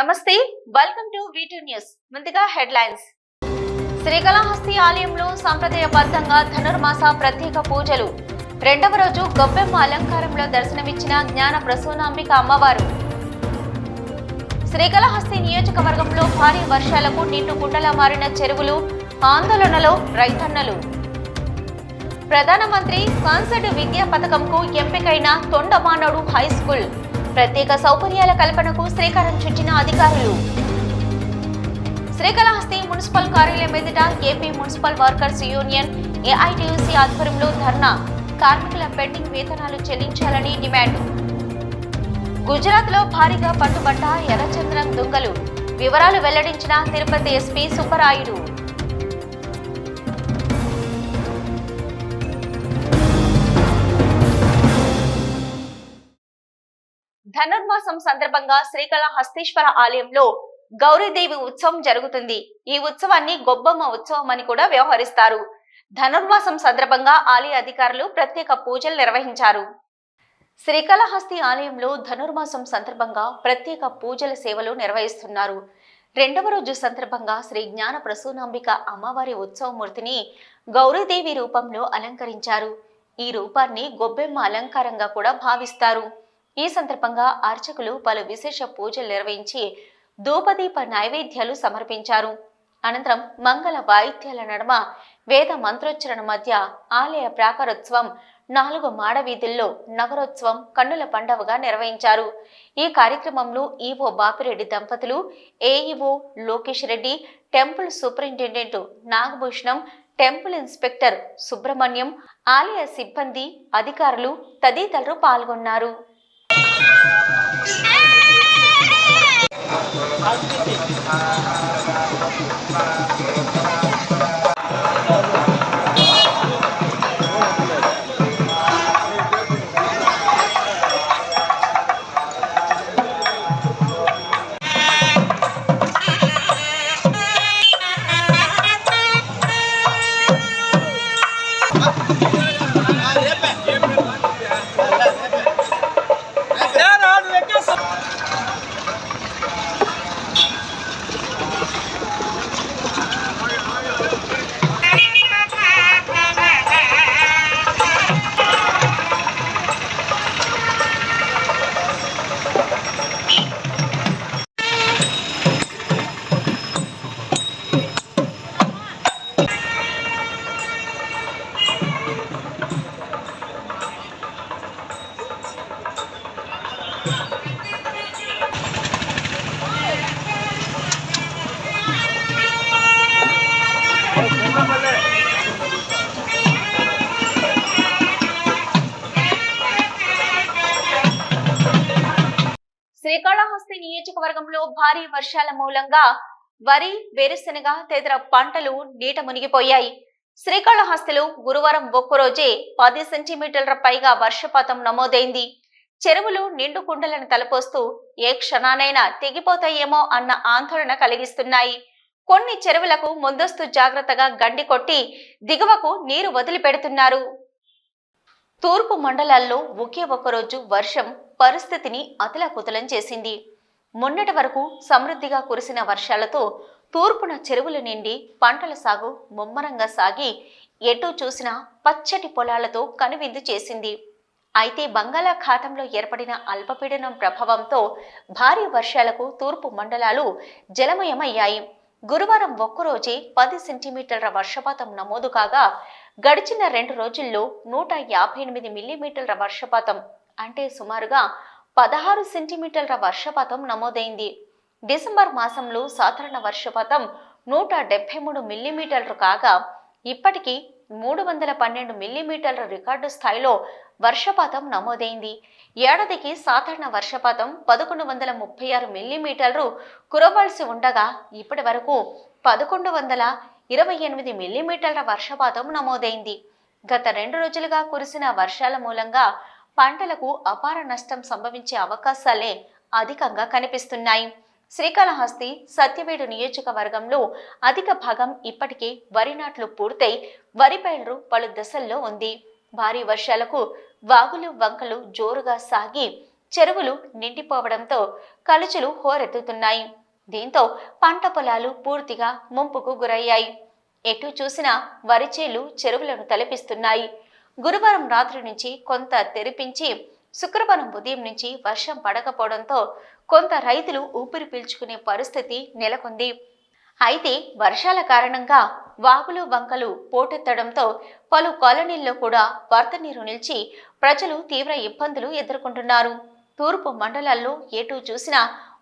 నమస్తే welcome to V two news ముందుగా headlines Srikalahasti ఆలయంలో సాంప్రదాయబద్ధంగా ధనుర్మాస ప్రత్యేక పూజలు. రెండవ రోజు గొబ్బెమ్మ అలంకారంలో దర్శనమిచ్చిన జ్ఞాన ప్రసూనాంబిక అమ్మవారు. శ్రీకాళహస్తి నియోజకవర్గంలో భారీ వర్షాలకు నిండు గుండలా మారిన చెరువులు ఆందోళనలో రైతన్నలు. ప్రధానమంత్రి కాన్సర్ట్ విద్యా పథకంకు ఎంపికైన తొండమానడు హై స్కూల్. ప్రత్యేక సౌకర్యాల కల్పనకు శ్రీకారం చుట్టిన అధికారులు. శ్రీకాళహస్తి మున్సిపల్ కార్యాలయం ఎదుట AP municipal workers union AITUC ఆధ్వర్యంలో ధర్నా. కార్మికుల పెండింగ్ వేతనాలు చెల్లించాలని డిమాండ్. గుజరాత్లో భారీగా పట్టుబట్ట ఎర్రచంద్రం దుంగలు. వివరాలు వెల్లడించిన తిరుపతి ఎస్పీ సుబ్బరాయుడు. ధనుర్మాసం సందర్భంగా శ్రీకాళహస్తీశ్వర ఆలయంలో గౌరీదేవి ఉత్సవం జరుగుతుంది. ఈ ఉత్సవాన్ని గొబ్బమ్మ ఉత్సవం అని కూడా వ్యవహరిస్తారు. ధనుర్మాసం సందర్భంగా ఆలయ అధికారులు ప్రత్యేక పూజలు నిర్వహించారు. శ్రీకాళహస్తి ఆలయంలో ధనుర్మాసం సందర్భంగా ప్రత్యేక పూజల సేవలు నిర్వహిస్తున్నారు. రెండవ రోజు సందర్భంగా శ్రీ జ్ఞాన ప్రసూనాంబిక అమ్మవారి ఉత్సవమూర్తిని గౌరీదేవి రూపంలో అలంకరించారు. ఈ రూపాన్ని గొబ్బెమ్మ అలంకారంగా కూడా భావిస్తారు. ఈ సందర్భంగా అర్చకులు పలు విశేష పూజలు నిర్వహించి ధూపదీప నైవేద్యాలు సమర్పించారు. అనంతరం మంగళ వాయిద్యాల నడుమ వేద మంత్రోచ్చరణ మధ్య ఆలయ ప్రాకారోత్సవం నాలుగు మాడవీధుల్లో నగరోత్సవం కన్నుల పండవగా నిర్వహించారు. ఈ కార్యక్రమంలో ఈవో బాపిరెడ్డి దంపతులు AEO Lokesh Reddy temple superintendent Nagabhushanam temple inspector Subrahmanyam ఆలయ సిబ్బంది అధికారులు తదితరులు పాల్గొన్నారు. శ్రీకాళహస్తి మూలంగా వరి వేరుశెనగ తదితర పంటలు నీట మునిగిపోయాయి. శ్రీకాళహస్తిలో గురువారం ఒక్కరోజే పది సెంటీమీటర్ల పైగా వర్షపాతం నమోదైంది. చెరువులు నిండు కుండలను తలపోస్తూ ఏ క్షణానైనా తెగిపోతాయేమో అన్న ఆందోళన కలిగిస్తున్నాయి. కొన్ని చెరువులకు ముందస్తు జాగ్రత్తగా గండి కొట్టి దిగువకు నీరు వదిలిపెడుతున్నారు. తూర్పు మండలాల్లో ఒకే ఒక్కరోజు వర్షం పరిస్థితిని అతలాకుతలం చేసింది. మొన్నటి వరకు సమృద్ధిగా కురిసిన వర్షాలతో తూర్పున చెరువుల నిండి పంటల సాగు ముమ్మరంగా సాగి ఎటూ చూసినా పచ్చటి పొలాలతో కనువిందు చేసింది. అయితే బంగాళాఖాతంలో ఏర్పడిన అల్పపీడనం ప్రభావంతో భారీ వర్షాలకు తూర్పు మండలాలు జలమయమయ్యాయి. గురువారం ఒక్కరోజే పది సెంటీమీటర్ల వర్షపాతం నమోదు కాగా గడిచిన రెండు రోజుల్లో నూట యాభై ఎనిమిది మిల్లీమీటర్ల వర్షపాతం అంటే సుమారుగా పదహారు సెంటీమీటర్ల వర్షపాతం నమోదైంది. డిసెంబర్ మాసంలో సాధారణ వర్షపాతం నూట డెబ్బై మూడు మిల్లీమీటర్లు కాగా ఇప్పటికీ మూడు వందల పన్నెండు మిల్లీమీటర్ల రికార్డు స్థాయిలో వర్షపాతం నమోదైంది. ఏడాదికి సాధారణ వర్షపాతం పదకొండు వందల ముప్పై ఆరు మిల్లీమీటర్లు కురవలసి ఉండగా ఇప్పటి వరకు పదకొండు వందల ఇరవై ఎనిమిది మిల్లీమీటర్ల వర్షపాతం నమోదైంది. గత రెండు రోజులుగా కురిసిన వర్షాల మూలంగా పంటలకు అపార నష్టం సంభవించే అవకాశాలే అధికంగా కనిపిస్తున్నాయి. శ్రీకాళహస్తి సత్యవేడు నియోజకవర్గంలో అధిక భాగం ఇప్పటికే వరి నాట్లు పూర్తయి వరి పైరు పలు దశల్లో ఉంది. భారీ వర్షాలకు వాగులు వంకలు జోరుగా సాగి చెరువులు నిండిపోవడంతో కలుచులు హోరెత్తుతున్నాయి. దీంతో పంట పొలాలు పూర్తిగా ముంపుకు గురయ్యాయి. ఎటు చూసినా వరిచేలు చెరువులను తలపిస్తున్నాయి. గురువారం రాత్రి నుంచి కొంత తెరిపించి శుక్రవారం ఉదయం నుంచి వర్షం పడకపోవడంతో కొంత రైతులు ఊపిరి పీల్చుకునే పరిస్థితి నెలకొంది. అయితే వర్షాల కారణంగా వాగులు వంకలు పోటెత్తడంతో పలు కాలనీల్లో కూడా వరద నీరు నిలిచి ప్రజలు తీవ్ర ఇబ్బందులు ఎదుర్కొంటున్నారు. తూర్పు మండలాల్లో ఎటు చూసినా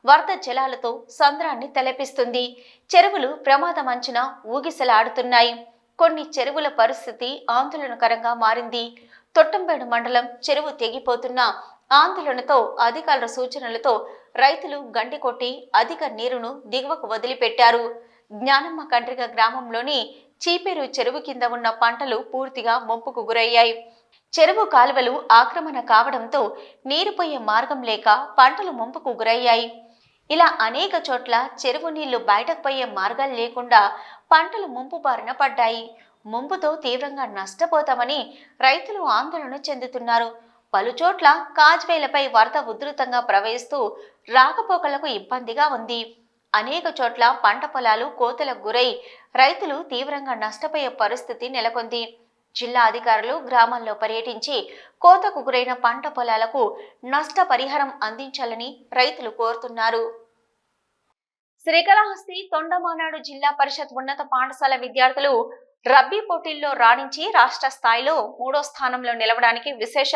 వరద జలాలతో సంద్రాన్ని తలపిస్తుంది. చెరువులు ప్రమాదం అంచున ఊగిసలాడుతున్నాయి. కొన్ని చెరువుల పరిస్థితి ఆందోళనకరంగా మారింది. తొట్టంపేడు మండలం చెరువు తెగిపోతున్న ఆందోళనతో అధికారుల సూచనలతో రైతులు గండి కొట్టి అధిక నీరును దిగువకు వదిలిపెట్టారు. జ్ఞానమ్మ కండ్రిగ గ్రామంలోని చీపేరు చెరువు కింద ఉన్న పంటలు పూర్తిగా ముంపుకు గురయ్యాయి. చెరువు కాలువలు ఆక్రమణ కావడంతో నీరు పోయే మార్గం లేక పంటలు ముంపుకు గురయ్యాయి. ఇలా అనేక చోట్ల చెరువు నీళ్ళు బయటకు పోయే మార్గాలు లేకుండా పంటలు ముంపు బారిన పడ్డాయి. ముంపుతో తీవ్రంగా నష్టపోతామని రైతులు ఆందోళన చెందుతున్నారు. పలుచోట్ల కాజ్వేలపై వరద ఉధృతంగా ప్రవహిస్తూ రాకపోకలకు ఇబ్బందిగా ఉంది. అనేక చోట్ల పంట పొలాలు కోతలకు గురై రైతులు తీవ్రంగా నష్టపోయే పరిస్థితి నెలకొంది. జిల్లా అధికారులు గ్రామాల్లో పర్యటించి కోతకు గురైన పంట పొలాలకు నష్టపరిహారం అందించాలని రైతులు కోరుతున్నారు. శ్రీకాళహస్తి తొండమానాడు జిల్లా పరిషత్ ఉన్నత పాఠశాల విద్యార్థులు రబ్బీ పోటీల్లో రాణించి రాష్ట్ర స్థాయిలో మూడో స్థానంలో నిలవడానికి విశేష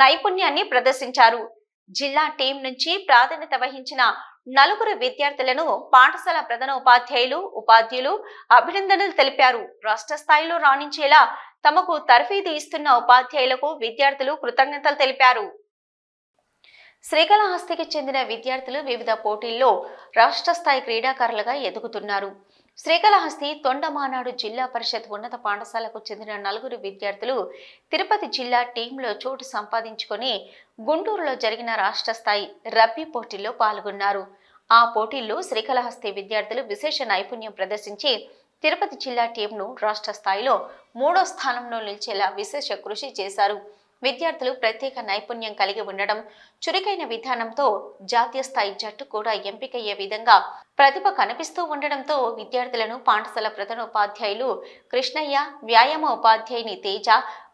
నైపుణ్యాన్ని ప్రదర్శించారు. జిల్లా టీం నుంచి ప్రాధాన్యత వహించిన నలుగురు విద్యార్థులను పాఠశాల ప్రధాన ఉపాధ్యాయులు ఉపాధ్యులు అభినందనలు తెలిపారు. రాష్ట్ర స్థాయిలో రాణించేలా తమకు తర్ఫీదు ఇస్తున్న ఉపాధ్యాయులకు విద్యార్థులు కృతజ్ఞతలు తెలిపారు. శ్రీకాళహస్తికి చెందిన విద్యార్థులు వివిధ పోటీల్లో రాష్ట్ర స్థాయి క్రీడాకారులుగా ఎదుగుతున్నారు. శ్రీకాళహస్తి తొండమానాడు జిల్లా పరిషత్ ఉన్నత పాఠశాలకు చెందిన నలుగురు విద్యార్థులు తిరుపతి జిల్లా టీంలో చోటు సంపాదించుకొని గుంటూరులో జరిగిన రాష్ట్ర స్థాయి రబ్బీ పోటీల్లో పాల్గొన్నారు. ఆ పోటీల్లో శ్రీకాళహస్తి విద్యార్థులు విశేష నైపుణ్యం ప్రదర్శించి తిరుపతి జిల్లా టీంను రాష్ట్ర స్థాయిలో మూడో స్థానంలో నిలిచేలా విశేష కృషి చేశారు. విద్యార్థులు ప్రత్యేక నైపుణ్యం కలిగి ఉండడం చురుకైన విధానంతో జాతీయ స్థాయి జట్టు కూడా ఎంపికయ్యే విధంగా ప్రతిభ కనిపిస్తూ ఉండడంతో విద్యార్థులను పాఠశాల ప్రధానోపాధ్యాయులు కృష్ణయ్య వ్యాయామ ఉపాధ్యాయుని తేజ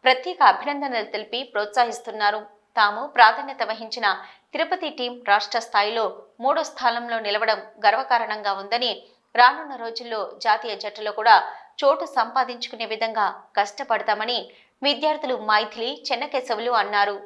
ప్రత్యేక అభినందనలు తెలిపి ప్రోత్సహిస్తున్నారు. తాము ప్రాధాన్యత వహించిన తిరుపతి టీం రాష్ట్ర స్థాయిలో మూడో స్థానంలో నిలవడం గర్వకారణంగా ఉందని రానున్న రోజుల్లో జాతీయ జట్టులో కూడా చోటు సంపాదించుకునే విధంగా కష్టపడతామని విద్యార్థులు మైథిలి చెన్నకేశవులు అన్నారు.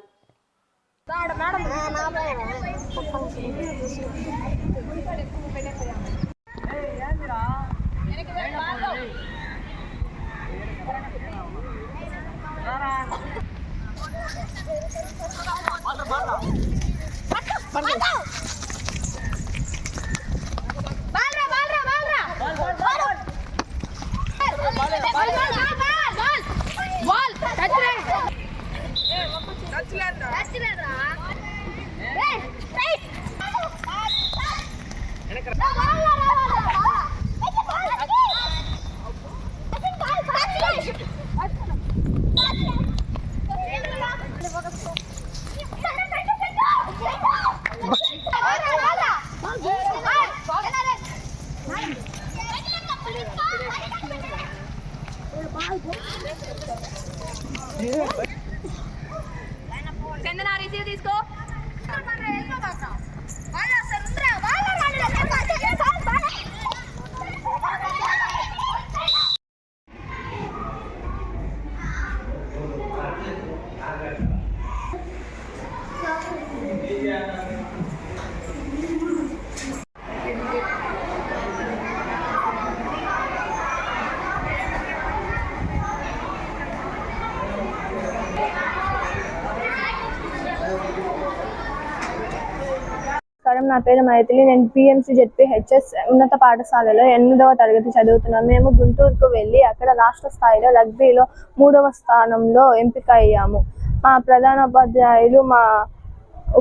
పేరు మైథిలి. నేను పిఎంసి జెడ్పీ హెచ్ఎస్ ఉన్నత పాఠశాలలో ఎనిమిదవ తరగతి చదువుతున్నాను. మేము గుంటూరుకు వెళ్ళి అక్కడ రాష్ట్ర స్థాయిలో రగ్బీలో మూడవ స్థానంలో ఎంపిక అయ్యాము. మా ప్రధాన ఉపాధ్యాయులు మా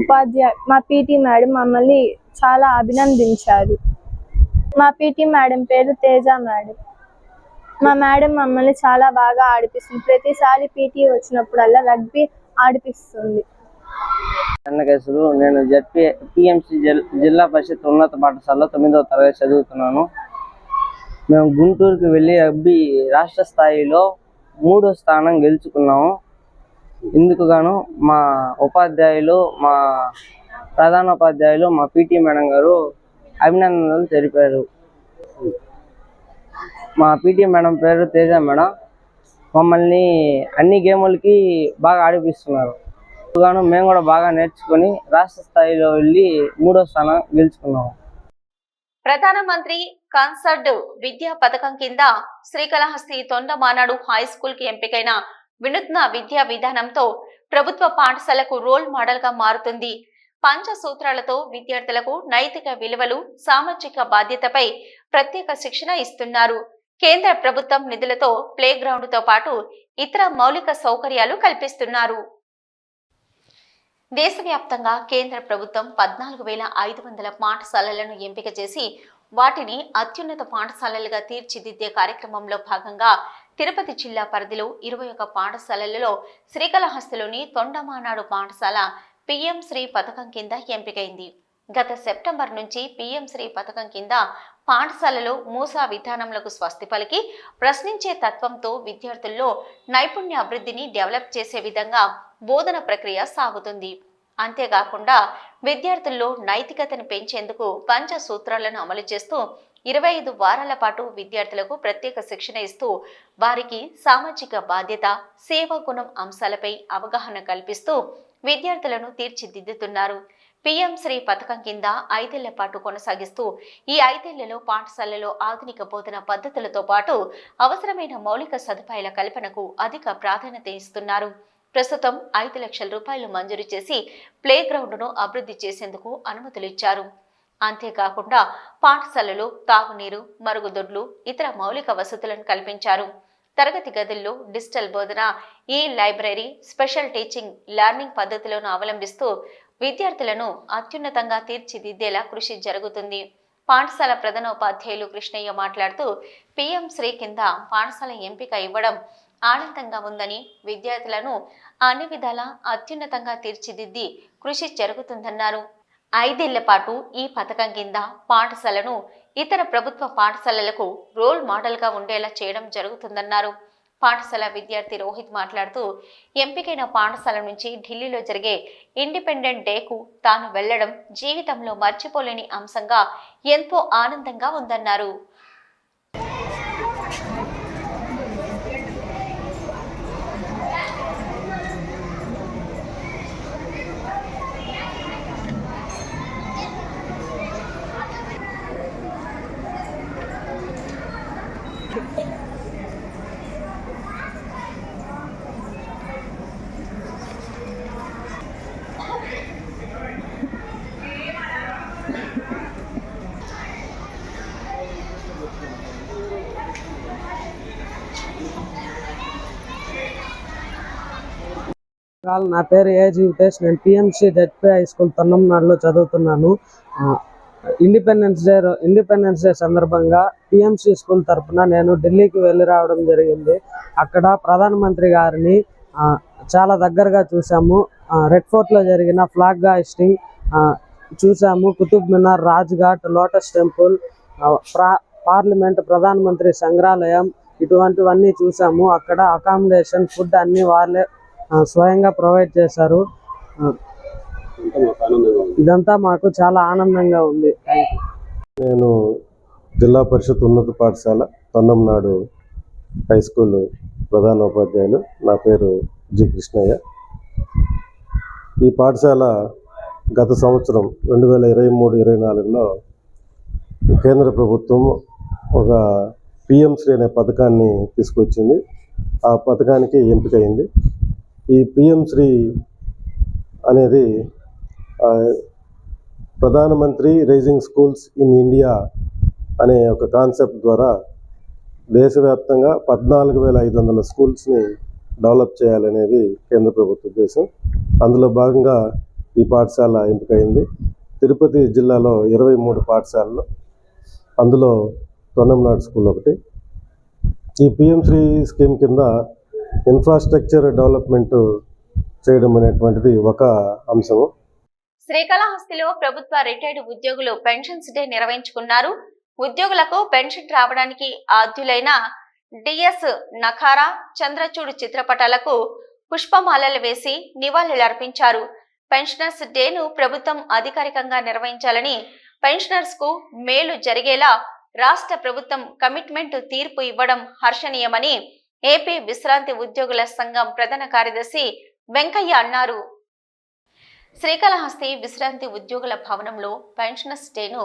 ఉపాధ్యాయ మా పీటీ మేడం మమ్మల్ని చాలా అభినందించారు. మా పీటీ మేడం పేరు తేజ మేడం. మా మేడం మమ్మల్ని చాలా బాగా ఆడిపిస్తుంది. ప్రతిసారి పీటీ వచ్చినప్పుడల్లా రగ్బీ ఆడిపిస్తుంది. చెన్నకేశ్వరు నేను జడ్పీ పిఎంసి జిల్లా పరిషత్ ఉన్నత పాఠశాలలో తొమ్మిదవ తరగతి చదువుతున్నాను. మేము గుంటూరుకి వెళ్ళి అబ్బి రాష్ట్ర స్థాయిలో మూడో స్థానం గెలుచుకున్నాము. ఇందుకు గాను మా ఉపాధ్యాయులు మా ప్రధాన ఉపాధ్యాయులు మా పీటీ మేడం గారు అభినందనలు తెలిపారు. మా పీటీ మేడం పేరు తేజ మేడం. మమ్మల్ని అన్ని గేములకి బాగా ఆడిపిస్తున్నారు. గాను మేము కూడా బాగా నేర్చుకుని రాష్ట్ర స్థాయిలో వెళ్ళి మూడో స్థానం గెలుచుకున్నాము. ప్రధానమంత్రి కన్సర్డ్ విద్యా పథకం కింద శ్రీకాళహస్తి తొండమానాడు హై స్కూల్కి ఎంపికైన వినూత్న విద్యా విధానంతో ప్రభుత్వ పాఠశాలకు రోల్ మోడల్గా మారుతుంది. పంచ సూత్రాలతో విద్యార్థులకు నైతిక విలువలు సామాజిక బాధ్యతపై ప్రత్యేక శిక్షణ ఇస్తున్నారు. కేంద్ర ప్రభుత్వం నిధులతో ప్లే గ్రౌండ్తో పాటు ఇతర మౌలిక సౌకర్యాలు కల్పిస్తున్నారు. దేశవ్యాప్తంగా కేంద్ర ప్రభుత్వం పద్నాలుగు వేల ఐదు వందల పాఠశాలలను ఎంపిక చేసి వాటిని అత్యున్నత పాఠశాలలుగా తీర్చిదిద్దే కార్యక్రమంలో భాగంగా తిరుపతి జిల్లా పరిధిలో ఇరవై ఒక పాఠశాలలలో శ్రీకాళహస్తిలోని తొండమానాడు పాఠశాల పిఎం శ్రీ పథకం కింద ఎంపికైంది. గత సెప్టెంబర్ నుంచి పిఎం శ్రీ పథకం కింద పాఠశాలలో మూసా విధానములకు స్వస్తి పలికి ప్రశ్నించే తత్వంతో విద్యార్థుల్లో నైపుణ్య అభివృద్ధిని డెవలప్ చేసే విధంగా బోధన ప్రక్రియ సాగుతుంది. అంతేకాకుండా విద్యార్థుల్లో నైతికతను పెంచేందుకు పంచ సూత్రాలను అమలు చేస్తూ ఇరవై ఐదు వారాల పాటు విద్యార్థులకు ప్రత్యేక శిక్షణ ఇస్తూ వారికి సామాజిక బాధ్యత సేవా గుణం అంశాలపై అవగాహన కల్పిస్తూ విద్యార్థులను తీర్చిదిద్దుతున్నారు. పిఎం శ్రీ పథకం కింద ఐదేళ్ళ పాటు కొనసాగిస్తూ ఈ ఐదేళ్ళలో పాఠశాలలో ఆధునిక బోధన పద్ధతులతో పాటు అవసరమైన మౌలిక సదుపాయాల కల్పనకు అధిక ప్రాధాన్యత ఇస్తున్నారు. ప్రస్తుతం ఐదు లక్షల రూపాయలు మంజూరు చేసి ప్లే గ్రౌండ్ను అభివృద్ధి చేసేందుకు అనుమతులు ఇచ్చారు. అంతేకాకుండా పాఠశాలలో తాగునీరు మరుగుదొడ్లు ఇతర మౌలిక వసతులను కల్పించారు. తరగతి గదుల్లో డిజిటల్ బోధన ఈ లైబ్రరీ స్పెషల్ టీచింగ్ లెర్నింగ్ పద్ధతులను అవలంబిస్తూ విద్యార్థులను అత్యున్నతంగా తీర్చిదిద్దేలా కృషి జరుగుతుంది. పాఠశాల ప్రధానోపాధ్యాయులు కృష్ణయ్య మాట్లాడుతూ పిఎం శ్రీ కింద పాఠశాల ఎంపిక ఇవ్వడం ఆనందంగా ఉందని విద్యార్థులను అన్ని విధాల అత్యున్నతంగా తీర్చిదిద్ది కృషి జరుగుతుందన్నారు. ఐదేళ్ళ పాటు ఈ పథకం కింద పాఠశాలను ఇతర ప్రభుత్వ పాఠశాలలకు రోల్ మోడల్గా ఉండేలా చేయడం జరుగుతుందన్నారు. పాఠశాల విద్యార్థి రోహిత్ మాట్లాడుతూ ఎంపికైన పాఠశాల నుంచి ఢిల్లీలో జరిగే ఇండిపెండెంట్ డేకు తాను వెళ్ళడం జీవితంలో మర్చిపోలేని అంశంగా ఎంతో ఆనందంగా ఉందన్నారు. కాల్ నా పేరు ఏ జీవితేష్ నేను పిఎంసి జెడ్పీ హై స్కూల్ తొన్నంనాడులో చదువుతున్నాను. ఇండిపెండెన్స్ డే ఇండిపెండెన్స్ డే సందర్భంగా పిఎంసి స్కూల్ తరపున నేను ఢిల్లీకి వెళ్ళి రావడం జరిగింది. అక్కడ ప్రధానమంత్రి గారిని చాలా దగ్గరగా చూసాము రెడ్ ఫోర్ట్లో జరిగిన ఫ్లాగ్ హాయిస్టింగ్ చూసాము కుతుబ్ మినార్ రాజ్ఘాట్ లోటస్ టెంపుల్ ప్రా- పార్లమెంట్ ప్రధానమంత్రి సంగ్రహాలయం ఇటువంటివన్నీ చూసాము అక్కడ అకామిడేషన్ ఫుడ్ అన్ని వాళ్ళే స్వయంగా ప్రొవైడ్ చేశారు. ఇదంతా మాకు చాలా ఆనందంగా ఉంది. నేను జిల్లా పరిషత్ ఉన్నత పాఠశాల తొన్నంనాడు హై స్కూల్ ప్రధాన ఉపాధ్యాయులు నా పేరు జి కృష్ణయ్య. ఈ పాఠశాల గత సంవత్సరం రెండు వేల ఇరవై మూడు ఇరవై నాలుగులో కేంద్ర ప్రభుత్వం ఒక పిఎంశ్రీ అనే పథకాన్ని తీసుకొచ్చింది. ఆ పథకానికి ఎంపికైంది. ఈ పిఎం శ్రీ అనేది ప్రధానమంత్రి రైజింగ్ స్కూల్స్ ఇన్ ఇండియా అనే ఒక కాన్సెప్ట్ ద్వారా దేశవ్యాప్తంగా పద్నాలుగు వేల ఐదు వందల స్కూల్స్ని డెవలప్ చేయాలనేది కేంద్ర ప్రభుత్వ ఉద్దేశం. అందులో భాగంగా ఈ పాఠశాల ఎంపికైంది. తిరుపతి జిల్లాలో ఇరవై మూడు పాఠశాలలు అందులో తొండంనాడు స్కూల్ ఒకటి. ఈ పిఎం శ్రీ స్కీమ్ కింద ఇన్ఫ్రాస్ట్రక్చర్ డెవలప్మెంట్ చేయడం అనేటువంటిది ఒక అంశము శ్రీకాళహస్తిలో ప్రభుత్వ రిటైర్డ్ ఉద్యోగులు పెన్షన్స్ డే నిర్వహించుకున్నారు. ఉద్యోగులకు పెన్షన్ రావడానికి ఆద్యులైన డిఎస్ నఖారా చంద్రచూడ్ చిత్రపటాలకు పుష్పమాలలు వేసి నివాళులర్పించారు. పెన్షనర్స్ డేను ప్రభుత్వం అధికారికంగా నిర్వహించాలని పెన్షనర్స్కు మేలు జరిగేలా రాష్ట్ర ప్రభుత్వం కమిట్మెంట్ తీర్పు ఇవ్వడం హర్షణీయమని ఏపీ విశ్రాంతి ఉద్యోగుల సంఘం ప్రధాన కార్యదర్శి వెంకయ్య అన్నారు. శ్రీకాళహస్తి విశ్రాంతి ఉద్యోగుల భవనంలో పెన్షనర్స్ డేను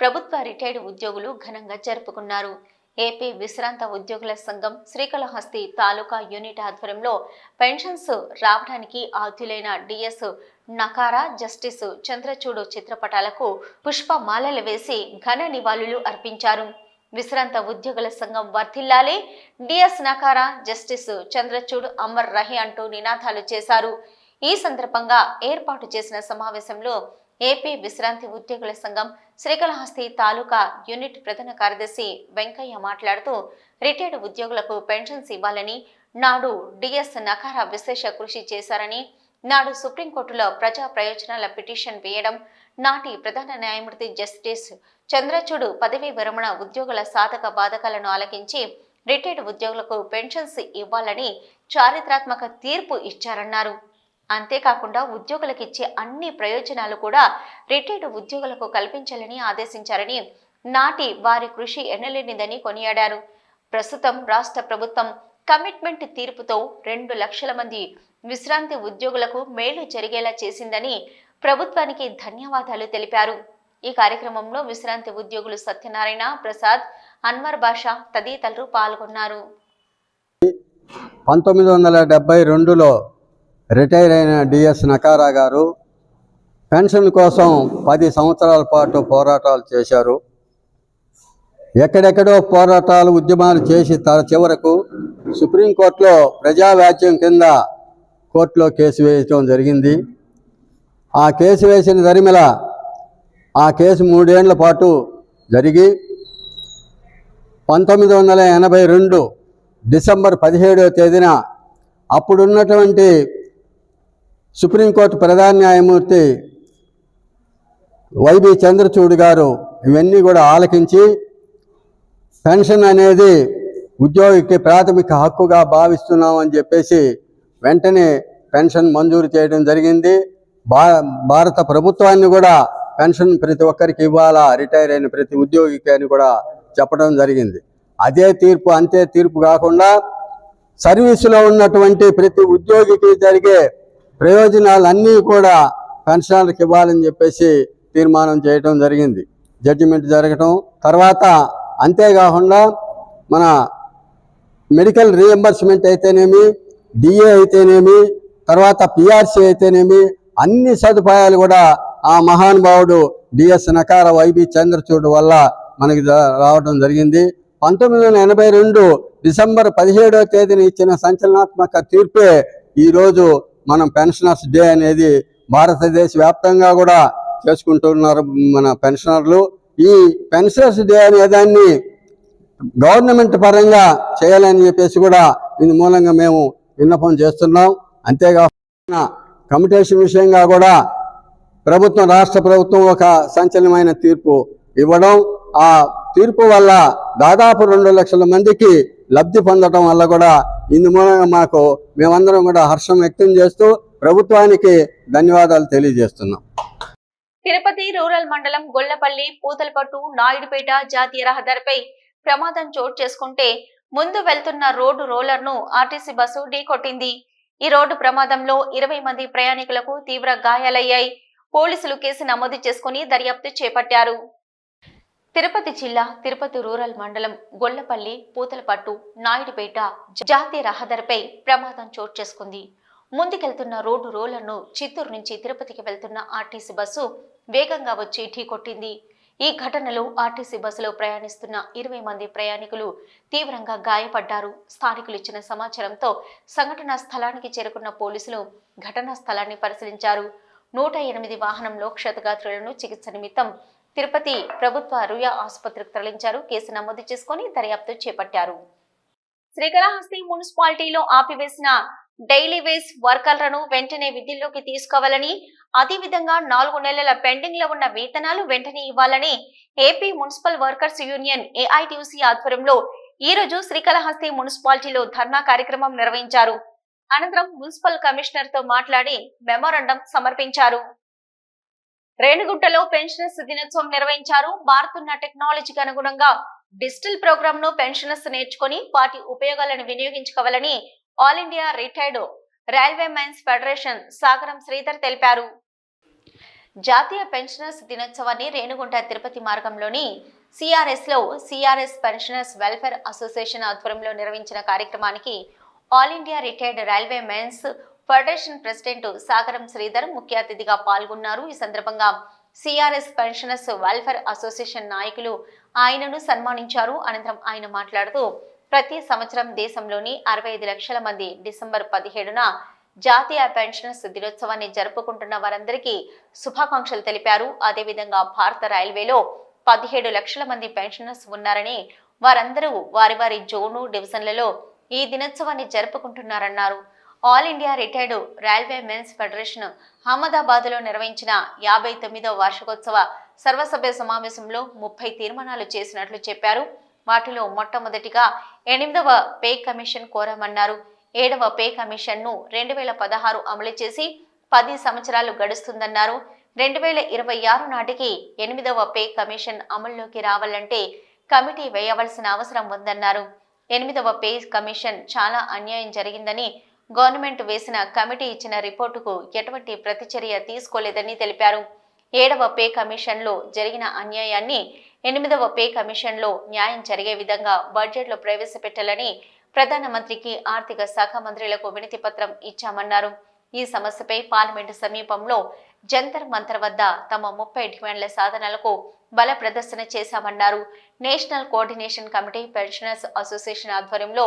ప్రభుత్వ రిటైర్డ్ ఉద్యోగులు ఘనంగా జరుపుకున్నారు. ఏపీ విశ్రాంత ఉద్యోగుల సంఘం శ్రీకాళహస్తి తాలూకా యూనిట్ ఆధ్వర్యంలో పెన్షన్స్ రావడానికి ఆద్యులైన డిఎస్ నకారా జస్టిస్ చంద్రచూడు చిత్రపటాలకు పుష్పమాలలు వేసి ఘన నివాళులు అర్పించారు. విశ్రాంత ఉద్యోగుల సంఘం వర్ధిల్లాలి. డిఎస్ నకారా జస్టిస్ చంద్రచూడ్ అమర్ రహి అంటూ నినాదాలు చేశారు. ఈ సందర్భంగా ఏర్పాటు చేసిన సమావేశంలో ఏపీ విశ్రాంతి ఉద్యోగుల సంఘం శ్రీకాళహస్తి తాలూకా యూనిట్ ప్రధాన కార్యదర్శి వెంకయ్య మాట్లాడుతూ రిటైర్డ్ ఉద్యోగులకు పెన్షన్స్ ఇవ్వాలని నాడు డిఎస్ నకారా విశేష కృషి చేశారని నాడు సుప్రీంకోర్టులో ప్రజా ప్రయోజనాల పిటిషన్ వేయడం నాటి ప్రధాన న్యాయమూర్తి జస్టిస్ చంద్రచూడు పదవీ విరమణ ఉద్యోగుల సాధక బాధకాలను ఆలకించి రిటైర్డ్ ఉద్యోగులకు పెన్షన్స్ ఇవ్వాలని చారిత్రాత్మక తీర్పు ఇచ్చారన్నారు. అంతేకాకుండా ఉద్యోగులకు ఇచ్చే అన్ని ప్రయోజనాలు కూడా రిటైర్డ్ ఉద్యోగులకు కల్పించాలని ఆదేశించారని నాటి వారి కృషి ఎన్నలేనిదని కొనియాడారు. ప్రస్తుతం రాష్ట్ర ప్రభుత్వం కమిట్మెంట్ తీర్పుతో రెండు లక్షల మంది విశ్రాంతి ఉద్యోగులకు మేలు జరిగేలా చేసిందని ప్రభుత్వానికి ధన్యవాదాలు తెలిపారు. ఈ కార్యక్రమంలో విశ్రాంతి ఉద్యోగులు సత్యనారాయణ ప్రసాద్ అన్వర్ బాషా తదితరులు పాల్గొన్నారు. పంతొమ్మిది వందల డెబ్భై రెండులో రిటైర్ అయిన డిఎస్ నకారా గారు పెన్షన్ కోసం పది సంవత్సరాల పాటు పోరాటాలు చేశారు. ఎక్కడెక్కడో పోరాటాలు ఉద్యమాలు చేసి తన చివరకు సుప్రీంకోర్టులో ప్రజావాజ్యం కింద కోర్టులో కేసు వేయటం జరిగింది. ఆ కేసు వేసిన దరిమిల ఆ కేసు మూడేళ్ళ పాటు జరిగి పంతొమ్మిది వందల ఎనభై రెండు డిసెంబర్ పదిహేడవ తేదీన అప్పుడున్నటువంటి సుప్రీంకోర్టు ప్రధాన న్యాయమూర్తి వైబి చంద్రచూడ్ గారు ఇవన్నీ కూడా ఆలకించి పెన్షన్ అనేది ఉద్యోగికి ప్రాథమిక హక్కుగా భావిస్తున్నామని చెప్పేసి వెంటనే పెన్షన్ మంజూరు చేయడం జరిగింది. భారత ప్రభుత్వాన్ని కూడా పెన్షన్ ప్రతి ఒక్కరికి ఇవ్వాలా రిటైర్ అయిన ప్రతి ఉద్యోగికి అని కూడా చెప్పడం జరిగింది. అదే తీర్పు అంతే తీర్పు కాకుండా సర్వీసులో ఉన్నటువంటి ప్రతి ఉద్యోగికి జరిగే ప్రయోజనాలన్నీ కూడా పెన్షనర్కి ఇవ్వాలని చెప్పేసి తీర్మానం చేయటం జరిగింది. జడ్జిమెంట్ జరగటం తర్వాత అంతేకాకుండా మన మెడికల్ రీఎంబర్స్మెంట్ అయితేనేమి డిఏ అయితేనేమి తర్వాత పిఆర్సీ అయితేనేమి అన్ని సదుపాయాలు కూడా ఆ మహానుభావుడు డిఎస్ నకార వైబి చంద్రచూడ్ వల్ల మనకి రావడం జరిగింది. పంతొమ్మిది వందల ఎనభై రెండు డిసెంబర్ పదిహేడవ తేదీన ఇచ్చిన సంచలనాత్మక తీర్పే ఈరోజు మనం పెన్షనర్స్ డే అనేది భారతదేశ వ్యాప్తంగా కూడా చేసుకుంటున్నారు మన పెన్షనర్లు. ఈ పెన్షనర్స్ డే అనే దాన్ని గవర్నమెంట్ పరంగా చేయాలని చెప్పేసి కూడా ఇందు మూలంగా మేము విన్నపం చేస్తున్నాం. అంతేకాకుండా కమిటేషన్ విషయంగా కూడా ప్రభుత్వం రాష్ట్ర ప్రభుత్వం ఒక సంచలనమైన తీర్పు ఇవ్వడం ఆ తీర్పు వల్ల దాదాపు రెండు లక్షల మందికి లబ్ధి పొందడం వల్ల కూడా ఇందు మూలంగా మాకు మేమందరం కూడా హర్షం వ్యక్తం చేస్తూ ప్రభుత్వానికి ధన్యవాదాలు తెలియజేస్తున్నాం. తిరుపతి రూరల్ మండలం గొల్లపల్లి పూతలపట్టు నాయుడుపేట జాతీయ రహదారిపై ప్రమాదం చోటు చేసుకుంటే ముందు వెళ్తున్న రోడ్డు రోలర్ను ఆర్టీసీ బస్సు ఢీకొట్టింది. ఈ రోడ్డు ప్రమాదంలో ఇరవై మంది ప్రయాణికులకు తీవ్ర గాయాలయ్యాయి. పోలీసులు కేసు నమోదు చేసుకుని దర్యాప్తు చేపట్టారు. తిరుపతి జిల్లా తిరుపతి రూరల్ మండలం గొల్లపల్లి పూతలపట్టు నాయుడుపేట జాతీయ రహదారిపై ప్రమాదం చోటు చేసుకుంది. ముందుకెళ్తున్న రోడ్డు రోలర్ను చిత్తూరు నుంచి తిరుపతికి వెళ్తున్న ఆర్టీసీ బస్సు వేగంగా వచ్చి ఢీకొట్టింది ఈ ఘటనలో ఆర్టీసీ బస్సులో ప్రయాణిస్తున్న ఇరవై మంది ప్రయాణికులు తీవ్రంగా గాయపడ్డారు. స్థానికులు ఇచ్చిన సమాచారంతో సంఘటనా స్థలానికి చేరుకున్న పోలీసులు ఘటనా స్థలాన్ని పరిశీలించారు. నూట ఎనిమిది వాహనంలో క్షతగాత్రులను చికిత్స నిమిత్తం తిరుపతి ప్రభుత్వ రుయా ఆసుపత్రికి తరలించారు. కేసు నమోదు చేసుకుని దర్యాప్తు చేపట్టారు. శ్రీకాళహస్తి మున్సిపాలిటీలో ఆపివేసిన డైలీ వేస్ వర్కర్లను వెంటనే విధుల్లోకి తీసుకోవాలని అదేవిధంగా నాలుగు నెలల పెండింగ్లో ఉన్న వేతనాలు వెంటనే ఇవ్వాలని AP municipal workers union AITUC ఆధ్వర్యంలో ఈ రోజు శ్రీకాళహస్తి మున్సిపాలిటీలో ధర్నా కార్యక్రమం నిర్వహించారు. అనంతరం మున్సిపల్ కమిషనర్తో మాట్లాడి మెమోరండం సమర్పించారు. రేణుగుంటలో పెన్షనర్స్ దినోత్సవం నిర్వహించారు. మారుతున్న టెక్నాలజీకి అనుగుణంగా డిజిటల్ ప్రోగ్రామ్ను పెన్షనర్స్ నేర్చుకుని వాటి ఉపయోగాలను వినియోగించుకోవాలని all India retired railway mines federation Sagaram Sridhar తెలిపారు. జాతీయ పెన్షనర్స్ దినోత్సవాన్ని రేణుగుంట తిరుపతి మార్గంలోని సిఆర్ఎస్లో సిఆర్ఎస్ పెన్షనర్స్ వెల్ఫేర్ అసోసియేషన్ ఆధ్వర్యంలో నిర్వహించిన కార్యక్రమానికి all India retired railway men's federation president Sagaram Sridhar ముఖ్య అతిథిగా పాల్గొన్నారు. ఈ సందర్భంగా సిఆర్ఎస్ పెన్షనర్స్ వెల్ఫేర్ అసోసియేషన్ నాయకులు ఆయనను సన్మానించారు. అనంతరం ఆయన మాట్లాడుతూ ప్రతి సంవత్సరం దేశంలోని అరవై ఐదు లక్షల మంది డిసెంబర్ పదిహేడున జాతీయ పెన్షనర్స్ దినోత్సవాన్ని జరుపుకుంటున్న వారందరికీ శుభాకాంక్షలు తెలిపారు. అదేవిధంగా భారత రైల్వేలో పదిహేడు లక్షల మంది పెన్షనర్స్ ఉన్నారని వారందరూ వారి వారి జోను డివిజన్లలో ఈ దినోత్సవాన్ని జరుపుకుంటున్నారన్నారు. All India retired railway men's federation అహ్మదాబాద్లో నిర్వహించిన యాభై తొమ్మిదవ వార్షికోత్సవ సర్వసభ్య సమావేశంలో ముప్పై తీర్మానాలు చేసినట్లు చెప్పారు. వాటిలో మొట్టమొదటిగా ఎనిమిదవ పే కమిషన్ కోరామన్నారు. ఏడవ పే కమిషన్ను రెండు వేల పదహారు అమలు చేసి పది సంవత్సరాలు గడుస్తుందన్నారు. రెండు వేల ఇరవై ఆరు నాటికి ఎనిమిదవ పే కమిషన్ అమల్లోకి రావాలంటే కమిటీ వేయవలసిన అవసరం ఉందన్నారు. ఎనిమిదవ పే కమిషన్ చాలా అన్యాయం జరిగిందని గవర్నమెంట్ వేసిన కమిటీ ఇచ్చిన రిపోర్టుకు ఎటువంటి ప్రతిచర్య తీసుకోలేదని తెలిపారు. ఏడవ పే కమిషన్లో జరిగిన అన్యాయాన్ని ఎనిమిదవ పే కమిషన్లో న్యాయం జరిగే విధంగా బడ్జెట్లో ప్రవేశపెట్టాలని ప్రధానమంత్రికి ఆర్థిక శాఖ మంత్రులకు వినతి పత్రం ఇచ్చామన్నారు. ఈ సమస్యపై పార్లమెంటు సమీపంలో జంతర్ మంతర్ వద్ద తమ ముప్పై డిమాండ్ల సాధనలకు బల ప్రదర్శన చేశామన్నారు. National coordination committee pensioners association ఆధ్వర్యంలో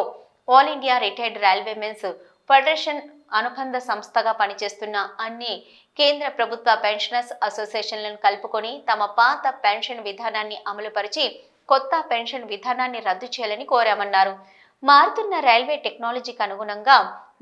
all India retired railway men's federation అనుబంధ సంస్థగా పనిచేస్తున్న అన్ని కేంద్ర ప్రభుత్వ పెన్షనర్స్ అసోసియేషన్లను కలుపుకొని తమ పాత పెన్షన్ విధానాన్ని అమలుపరిచి కొత్త పెన్షన్ విధానాన్ని రద్దు చేయాలని కోరామన్నారు. మారుతున్న రైల్వే టెక్నాలజీకి అనుగుణంగా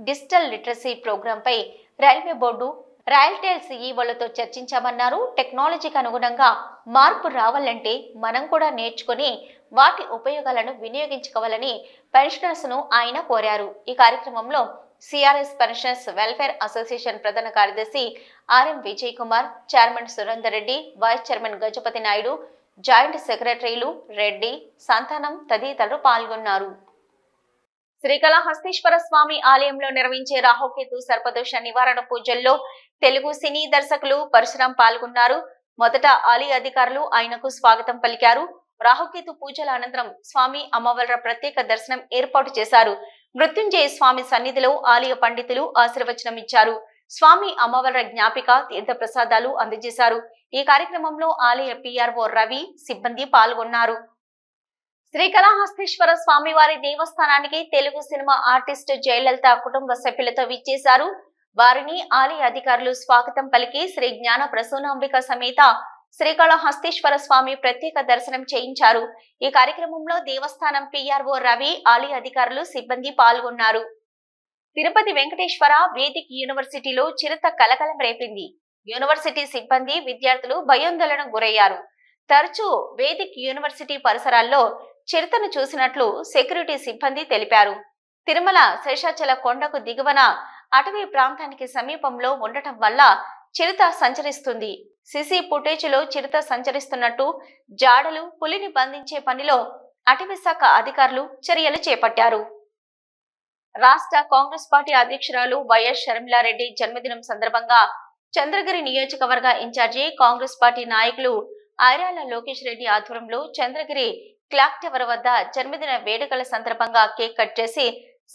డిజిటల్ లిటరసీ ప్రోగ్రాంపై రైల్వే బోర్డు రైల్టెల్ సీఈఓలతో చర్చించామన్నారు. టెక్నాలజీకి అనుగుణంగా మార్పు రావాలంటే మనం కూడా నేర్చుకుని వాటి ఉపయోగాలను వినియోగించుకోవాలని పెన్షనర్స్ను ఆయన కోరారు. ఈ కార్యక్రమంలో సిఆర్ఎస్ పెన్షనర్స్ వెల్ఫేర్ అసోసియేషన్ ప్రధాన కార్యదర్శి RM Vijay Kumar chairman Surender Reddy vice chairman Gajapathi Naidu joint సెక్రటరీలు రెడ్డి సంతానం తదితరులు పాల్గొన్నారు. శ్రీకాళహస్తీశ్వర స్వామి ఆలయంలో నిర్వహించే రాహుకేతు సర్పదోష నివారణ పూజల్లో తెలుగు సినీ దర్శకులు పరశురాం పాల్గొన్నారు. మొదట ఆలయ అధికారులు ఆయనకు స్వాగతం పలికారు. రాహుకేతు పూజల అనంతరం స్వామి అమ్మవార్ల ప్రత్యేక దర్శనం ఏర్పాటు చేశారు. మృత్యుంజయ స్వామి సన్నిధిలో ఆలయ పండితులు ఆశీర్వచనం ఇచ్చారు. స్వామి అమ్మవార్ల జ్ఞాపిక తీర్థ ప్రసాదాలు అందజేశారు. ఈ కార్యక్రమంలో ఆలయ పిఆర్ఓ రవి సిబ్బంది పాల్గొన్నారు. శ్రీకళాహస్తీశ్వర స్వామివారి దేవస్థానానికి తెలుగు సినిమా ఆర్టిస్ట్ జయలలిత కుటుంబ సభ్యులతో విచ్చేశారు. వారిని ఆలయ అధికారులు స్వాగతం పలికి శ్రీ జ్ఞాన ప్రసూనాంబిక సమేత శ్రీకాళహస్తీశ్వర స్వామి ప్రత్యేక దర్శనం చేయించారు. ఈ కార్యక్రమంలో దేవస్థానం పిఆర్ఓ రవి ఆలయ అధికారులు సిబ్బంది పాల్గొన్నారు. తిరుపతి వెంకటేశ్వర వేదిక్ యూనివర్సిటీలో చిరుత కలకలం రేపింది. యూనివర్సిటీ సిబ్బంది విద్యార్థులు భయాందోళనకు గురయ్యారు. తరచూ వేదిక్ యూనివర్సిటీ పరిసరాల్లో చిరుతను చూసినట్లు సెక్యూరిటీ సిబ్బంది తెలిపారు. తిరుమల శేషాచల కొండకు దిగువన అటవీ ప్రాంతానికి సమీపంలో ఉండటం వల్ల చిరుత సంచరిస్తుంది. సిసి ఫుటేజ్లో చిరుత సంచరిస్తున్నట్టు జాడలు పులిని బంధించే పనిలో అటవీశాఖ అధికారులు చర్యలు చేపట్టారు. రాష్ట్ర కాంగ్రెస్ పార్టీ అధ్యక్షురాలు వైఎస్ షర్మిలారెడ్డి జన్మదినం సందర్భంగా చంద్రగిరి నియోజకవర్గ ఇన్ఛార్జి కాంగ్రెస్ పార్టీ నాయకులు ఐరాల లోకేష్ రెడ్డి ఆధ్వర్యంలో చంద్రగిరి క్లాక్ టవర్ వద్ద జన్మదిన వేడుకల సందర్భంగా కేక్ కట్ చేసి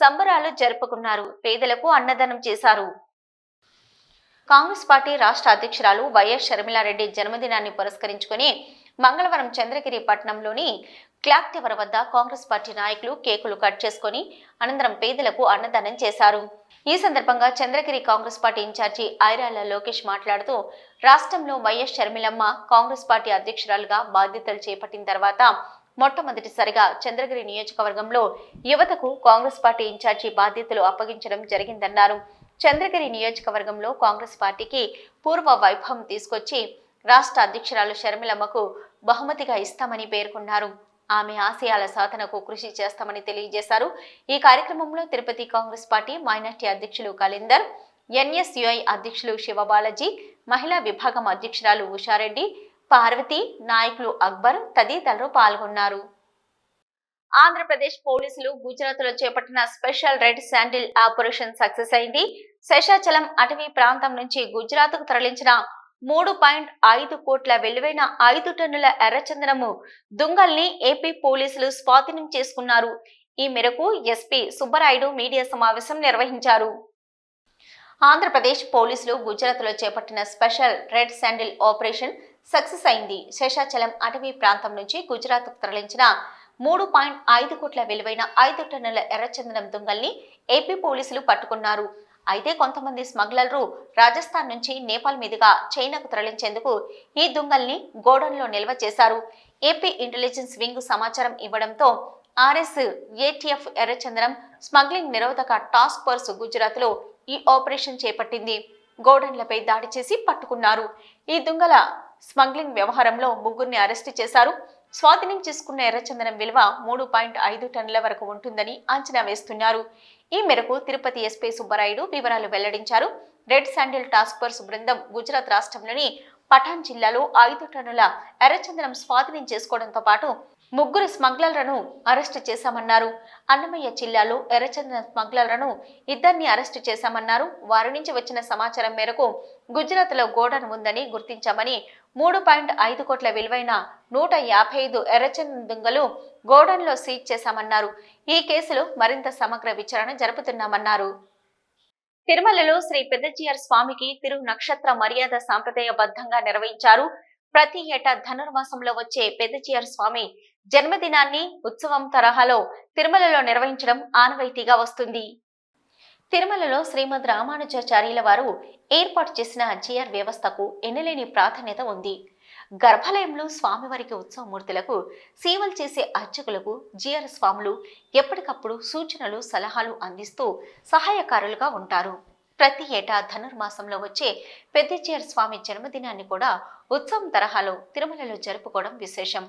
సంబరాలు జరుపుకున్నారు. పేదలకు అన్నదానం చేశారు. కాంగ్రెస్ పార్టీ రాష్ట్ర అధ్యక్షురాలు వైఎస్ షర్మిలారెడ్డి జన్మదినాన్ని పురస్కరించుకుని మంగళవారం చంద్రగిరి పట్టణంలోని క్లాక్ టవర్ వద్ద కాంగ్రెస్ పార్టీ నాయకులు కేకులు కట్ చేసుకుని అనంతరం పేదలకు అన్నదానం చేశారు. ఈ సందర్భంగా చంద్రగిరి కాంగ్రెస్ పార్టీ ఇన్ఛార్జి ఐరాల లోకేష్ మాట్లాడుతూ రాష్ట్రంలో వైఎస్ షర్మిలమ్మ కాంగ్రెస్ పార్టీ అధ్యక్షురాలుగా బాధ్యతలు చేపట్టిన తర్వాత మొట్టమొదటిసారిగా చంద్రగిరి నియోజకవర్గంలో యువతకు కాంగ్రెస్ పార్టీ ఇన్ఛార్జి బాధ్యతలు అప్పగించడం జరిగిందన్నారు. చంద్రగిరి నియోజకవర్గంలో కాంగ్రెస్ పార్టీకి పూర్వ వైభవం తీసుకొచ్చి రాష్ట్ర అధ్యక్షురాలు షర్మిలమ్మకు బహుమతిగా ఇస్తామని పేర్కొన్నారు. ఆమె ఆశయాల సాధనకు కృషి చేస్తామని తెలియజేశారు. ఈ కార్యక్రమంలో తిరుపతి కాంగ్రెస్ పార్టీ మైనార్టీ అధ్యక్షులు కలీందర్ ఎన్ఎస్యుఐ అధ్యక్షులు శివబాలాజీ మహిళా విభాగం అధ్యక్షురాలు ఉషారెడ్డి పార్వతి నాయకులు అక్బర్ తదితరులు పాల్గొన్నారు. ఆంధ్రప్రదేశ్ పోలీసులు గుజరాత్లో చేపట్టిన special red sandal operation success అయింది. శేషాచలం అటవీ ప్రాంతం నుంచి గుజరాత్కు తరలించిన మూడు పాయింట్ ఐదు కోట్ల విలువైన ఐదు టన్నుల ఎర్రచందనము దుంగల్ని ఏపీ పోలీసులు స్వాధీనం చేసుకున్నారు. ఈ మేరకు ఎస్పీ సుబ్బరాయుడు మీడియా సమావేశం నిర్వహించారు. ఆంధ్రప్రదేశ్ పోలీసులు గుజరాత్లో చేపట్టిన special red sandal operation success అయింది. శేషాచలం అటవీ ప్రాంతం నుంచి గుజరాత్ తరలించిన మూడు పాయింట్ ఐదు కోట్ల విలువైన ఐదు టన్నుల ఎర్రచందనం దుంగల్ని ఏపీ పోలీసులు పట్టుకున్నారు. అయితే కొంతమంది స్మగ్లర్లు రాజస్థాన్ నుంచి నేపాల్ మీదుగా చైనాకు తరలించేందుకు ఈ దుంగల్ని గోడౌన్లో నిల్వ చేశారు. ఏపీ ఇంటెలిజెన్స్ వింగ్ సమాచారం ఇవ్వడంతో ఆర్ఎస్ ఏటీఎఫ్ ఎర్రచందనం స్మగ్లింగ్ నిరోధక టాస్క్ ఫోర్స్ గుజరాత్లో ఈ ఆపరేషన్ చేపట్టింది. గోడన్లపై దాడి చేసి పట్టుకున్నారు. ఈ దుంగల స్మగ్లింగ్ వ్యవహారంలో ముగ్గురిని అరెస్టు చేశారు. స్వాధీనం చేసుకున్న ఎర్రచందనం విలువ మూడు పాయింట్ ఐదు టన్నుల వరకు ఉంటుందని అంచనా వేస్తున్నారు. ఈ మేరకు తిరుపతి ఎస్పీ సుబ్బరాయుడు వివరాలు వెల్లడించారు. రెడ్ శాండిల్ టాస్క్ ఫోర్స్ బృందం గుజరాత్ రాష్ట్రంలోని పఠాన్ జిల్లాలో ఐదు టన్నుల ఎర్రచందనం స్వాధీనం చేసుకోవడంతో పాటు ముగ్గురు స్మగ్లర్లను అరెస్టు చేశామన్నారు. అన్నమయ్య జిల్లాలో ఎర్రచందనం స్మగ్లర్లను ఇద్దరిని అరెస్టు చేశామన్నారు. వారి నుంచి వచ్చిన సమాచారం మేరకు గుజరాత్లో గోడన్ ఉందని గుర్తించామని మూడు పాయింట్ ఐదు కోట్ల విలువైన నూట యాభై ఐదు ఎర్రచందనం దుంగలు గోడన్లో సీజ్ చేశామన్నారు. ఈ కేసులో మరింత సమగ్ర విచారణ జరుపుతున్నామన్నారు. తిరుమలలో శ్రీ పెద్దజీఆర్ స్వామికి తిరు నక్షత్ర మర్యాద సాంప్రదాయబద్ధంగా నిర్వహించారు. ప్రతి ఏటా ధనుర్మాసంలో వచ్చే పెద్దజీఆర్ స్వామి జన్మదినాన్ని ఉత్సవం తరహాలో తిరుమలలో నిర్వహించడం ఆనవాయితీగా వస్తుంది. తిరుమలలో శ్రీమద్ రామానుజాచార్యుల వారు ఏర్పాటు చేసిన జిఆర్ వ్యవస్థకు ఎనలేని ప్రాధాన్యత ఉంది. గర్భాలయంలో స్వామివారికి ఉత్సవమూర్తులకు సేవలు చేసే అర్చకులకు జిఆర్ స్వాములు ఎప్పటికప్పుడు సూచనలు సలహాలు అందిస్తూ సహాయకారులుగా ఉంటారు. ప్రతి ఏటా ధనుర్మాసంలో వచ్చే పెద్దజీయర్ స్వామి జన్మదినాన్ని కూడా ఉత్సవం తరహాలో తిరుమలలో జరుపుకోవడం విశేషం.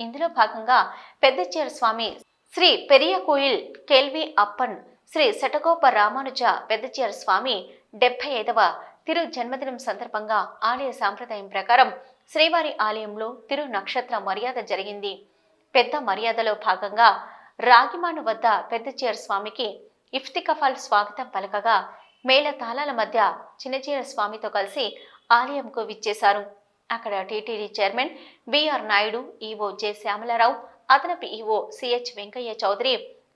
ఇందులో భాగంగా పెద్దజీయర్ స్వామి శ్రీ పెరియ కోయిల్ కేల్వి అప్పన్ శ్రీ శటగోప రామానుజ పెద్దచేర స్వామి డెబ్బై ఐదవ తిరు జన్మదినం సందర్భంగా ఆలయ సాంప్రదాయం ప్రకారం శ్రీవారి ఆలయంలో తిరు నక్షత్ర మర్యాద జరిగింది. పెద్ద మర్యాదలో భాగంగా రాగిమాను వద్ద పెద్దచీర స్వామికి ఇఫ్తికఫాల్ స్వాగతం పలకగా మేళ తాళాల మధ్య చిన్నచీర స్వామితో కలిసి ఆలయంకు విచ్చేశారు. అక్కడ TTD chairman BR Naidu EO J Shyamala Rao అదనపు EO CH Venkaiah Chowdary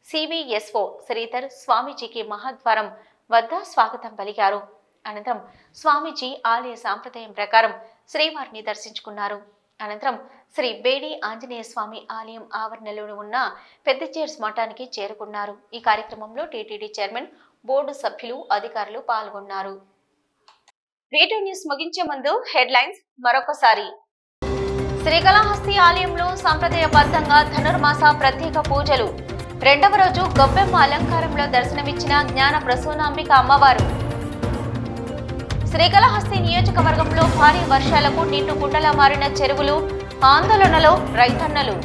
CVSO Sridhar స్వామీజీకి మహాద్వారం వద్ద స్వాగతం పలికారు. అనంతరం స్వామీజీ ఆలయ సాంప్రదాయం ప్రకారం శ్రీవారిని దర్శించుకున్నారు. అనంతరం శ్రీ బేడి ఆంజనేయ స్వామి ఆలయం ఆవరణలో ఉన్న పెద్ద చేర్స్ మఠానికి చేరుకున్నారు. ఈ కార్యక్రమంలో టీటీడీ చైర్మన్ బోర్డు సభ్యులు అధికారులు పాల్గొన్నారు. రేడియో న్యూస్ ముగించే ముందు హెడ్లైన్స్ మరొకసారి. శ్రీకాళహస్తి ఆలయంలో సంప్రదాయబద్ధంగా ధనుర్మాస ప్రత్యేక పూజలు రెండవ రోజు గొబ్బెమ్మ అలంకారంలో దర్శనమిచ్చిన జ్ఞాన ప్రసూనాంబిక అమ్మవారు. శ్రీకాళహస్తి నియోజకవర్గంలో భారీ వర్షాలకు నిండు కుండలా మారిన చెరువులు ఆందోళనలో రైతన్నలు.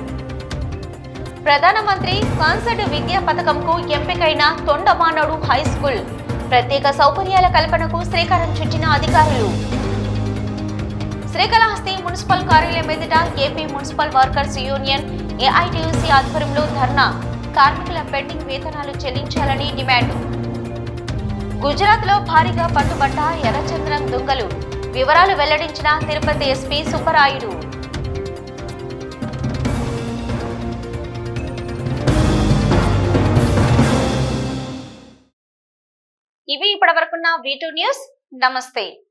ప్రధానమంత్రి కాన్సర్ట్ విద్యా పథకంకు ఎంపికైన తొండమానోడు హై స్కూల్. ప్రత్యేక సౌకర్యాల కల్పనకు శ్రీకారం చుట్టిన అధికారులు. శ్రీకాళహస్తి మున్సిపల్ కార్యాలయం ఎదుట AP municipal workers union AITUC ఆధ్వర్యంలో ధర్నా. కార్మికుల పెండింగ్ వేతనాలు చెల్లించాలని డిమాండ్. గుజరాత్లో భారీగా పట్టుబట్ట ఎర్రచంద్రం దుంగలు. వివరాలు వెల్లడించిన తిరుపతి ఎస్పీ సుబ్బరాయుడు. ఇవి ఇప్పటివరకున్న వీ న్యూస్. నమస్తే.